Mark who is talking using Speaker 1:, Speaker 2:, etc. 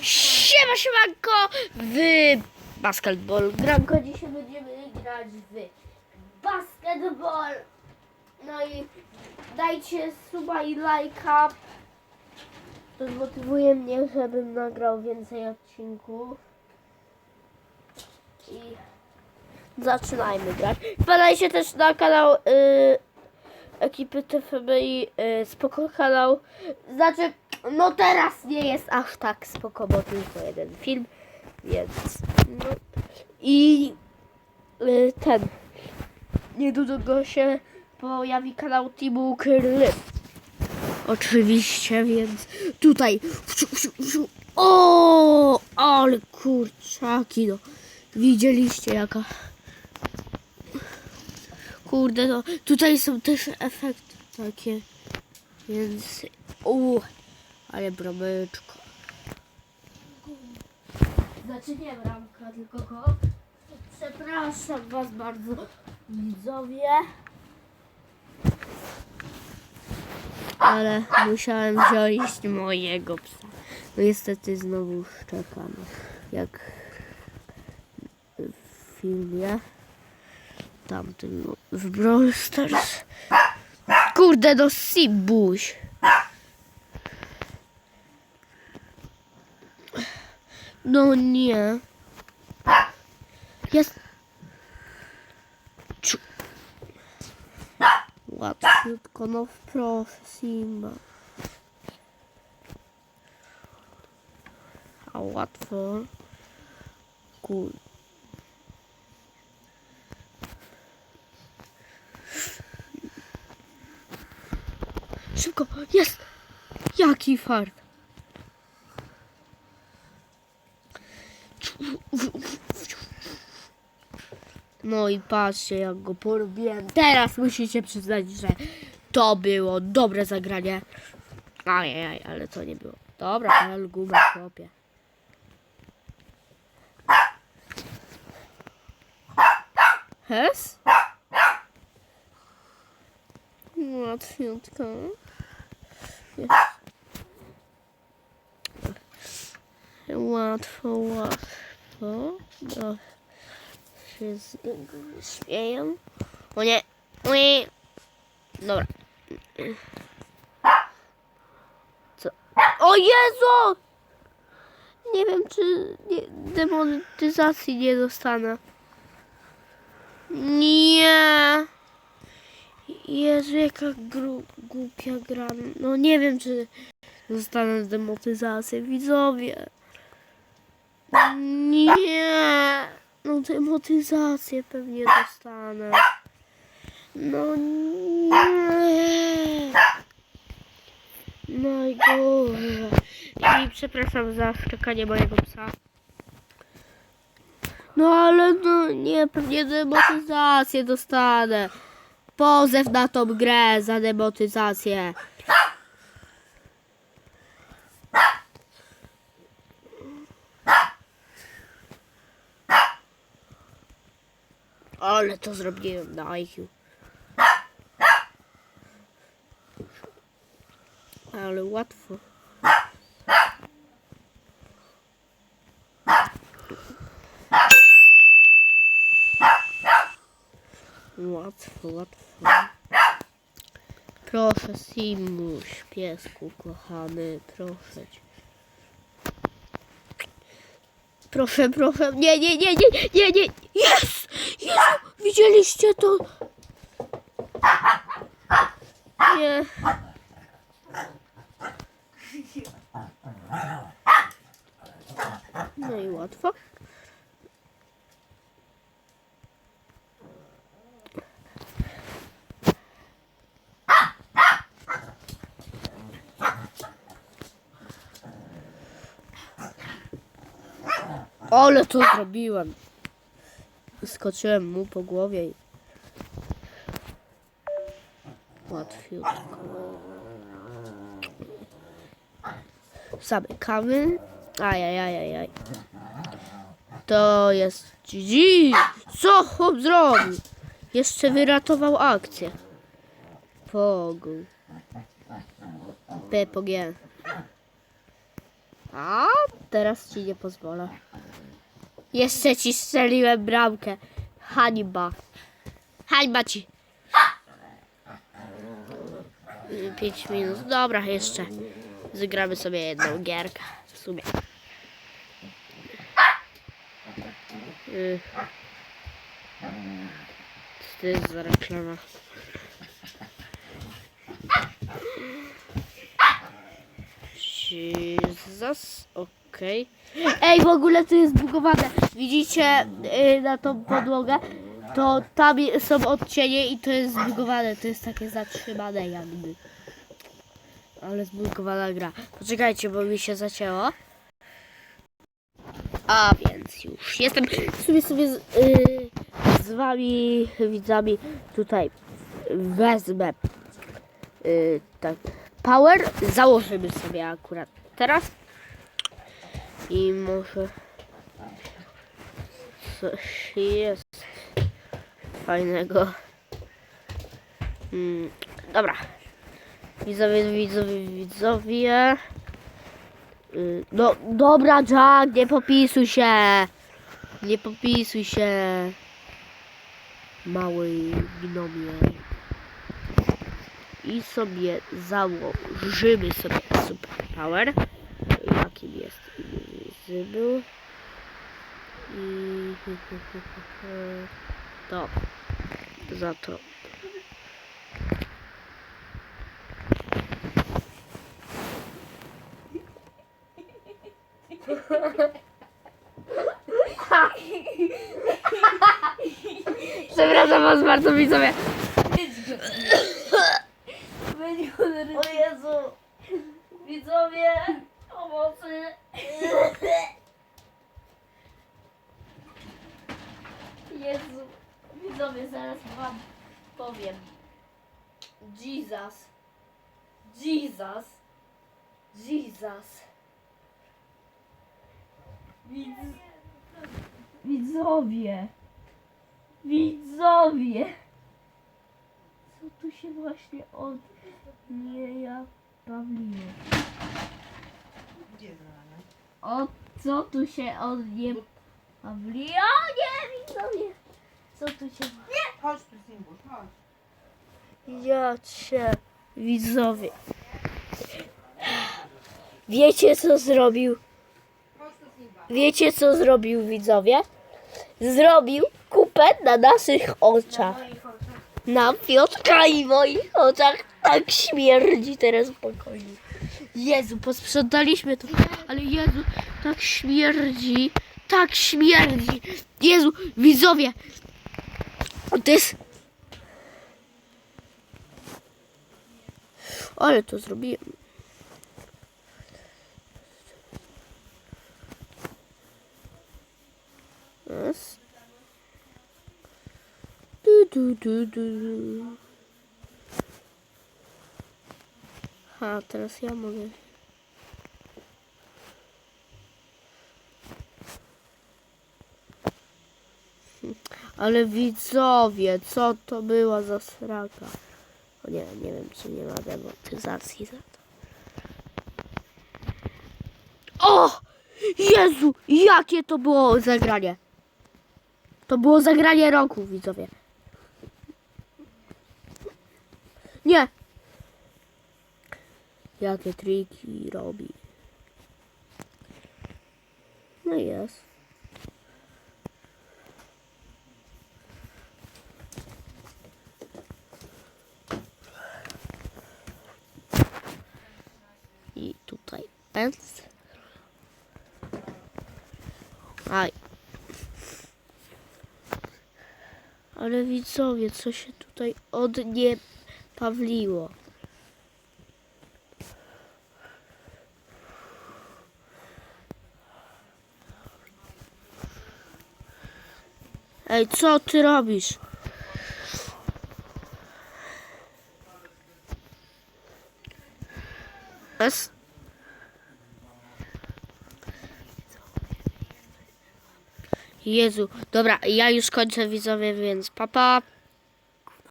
Speaker 1: Siema, siemanko! W basketball granko dzisiaj będziemy grać w basketball. No i dajcie suba i lajka. To zmotywuje mnie, żebym nagrał więcej odcinków. I zaczynajmy grać. Wpadajcie też na kanał y, ekipy TFBI y, spoko kanał. Znaczy, no teraz nie jest aż tak spoko, bo tylko jeden film, więc no. I y, ten niedługo się pojawi kanał Timu Kryl. Oczywiście, więc tutaj. O, ale kurczaki, no. Widzieliście jaka Kurde, no tutaj są też efekty takie, więc u, ale brameczka. Znaczy nie bramka, tylko go. Przepraszam was bardzo, widzowie. Ale musiałem wziąć mojego psa. No niestety znowu szczekam, jak w filmie tamtym no, w Brawl Stars. Kurde, no Sibuś. No nie. Jest. Ciu. Łatwiutko, no proszę, Simba. A łatwo. Kurde. Szybko, jest! Jaki fart! No i patrzcie jak go porobiłem. Teraz musicie przyznać, że to było dobre zagranie. Ajajaj, ale to nie było. Dobra, ale gumę chłopie. Hes? Łatwiutko. Łatwo, łatwo. No. Się z niego śmieją. O nie. Nie. Dobra. Co? O Jezu! Nie wiem, czy nie, demonetyzacji nie dostanę. Nie. Jezu, jaka gru, głupia gra. No nie wiem, czy zostanę demotyzację. Widzowie. Nie. No demotyzację pewnie dostanę. No nie. Najgorzej. I przepraszam za szczekanie mojego psa. No ale no nie, pewnie demotyzację dostanę. Pozew na tą grę za demotyzację. Ale to zrobiłem na IQ. Ale łatwo. Łatwo, łatwo. Proszę, Simuś, piesku kochany, proszę cię. Proszę, proszę, nie, nie, nie, nie, nie, nie! Widzieliście to? Nie. No i łatwo. Ale to zrobiłem. Skoczyłem mu po głowie i... Łatwiutko. Zamykamy. Ajajajajaj. To jest GG. Co chłop zrobił? Jeszcze wyratował akcję. Pogu. P po G. A teraz ci nie pozwolę. Jeszcze ci strzeliłem bramkę. Hańba. Hańba ci. 5 minut. Dobra, jeszcze. Zagramy sobie jedną gierkę. W sumie. Co to jest za reklama? Jesus, okej. Ej, w ogóle to jest zbugowane. Widzicie y, na tą podłogę? To tam są odcienie i to jest zbugowane. To jest takie zatrzymane jakby. Ale zbugowana gra. Poczekajcie, bo mi się zacięło. A więc już jestem sobie sobie z, y, z wami widzami tutaj wezmę tak power założymy sobie akurat teraz i może coś jest fajnego mm, dobra widzowie widzowie widzowie Y, No dobra Jack, nie popisuj się. Nie popisuj się. Mały gnomie. I sobie założymy sobie super power. Jakim jest invisible. I to za to. Przepraszam was bardzo widzowie.
Speaker 2: O Jezu! Widzowie! Jezu! Widzowie, zaraz wam powiem. Jesus! Jesus! Jesus! Widz... Widzowie! Widzowie! Co tu się właśnie od O co tu się od nie Pawliło? Nie, widzowie! Co tu się...
Speaker 3: Chodź tu, Simbusz, chodź.
Speaker 1: Ja cię widzowie. Wiecie co zrobił?
Speaker 3: Chodź tu, Simba.
Speaker 1: Wiecie co zrobił widzowie? Zrobił kupę na naszych oczach. Na Piotrka i moich oczach tak śmierdzi teraz spokojnie. Jezu, posprzątaliśmy to, ale Jezu, tak śmierdzi, tak śmierdzi. Jezu, widzowie, to jest... Ale to zrobiłem. Du, du, du, du, du. Ha, teraz ja mogę. Ale widzowie, co to była za sraka? O nie, nie wiem, czy nie ma demotyzacji za to. O! Jezu, jakie to było zagranie! To było zagranie roku, widzowie. Nie! Jakie triki robi. No jest. I tutaj pędz. Aj. Ale widzowie, co się tutaj od nie pawliło. Ej, co ty robisz? Es? Jezu, dobra, ja już kończę widzowie, więc papa. Pa.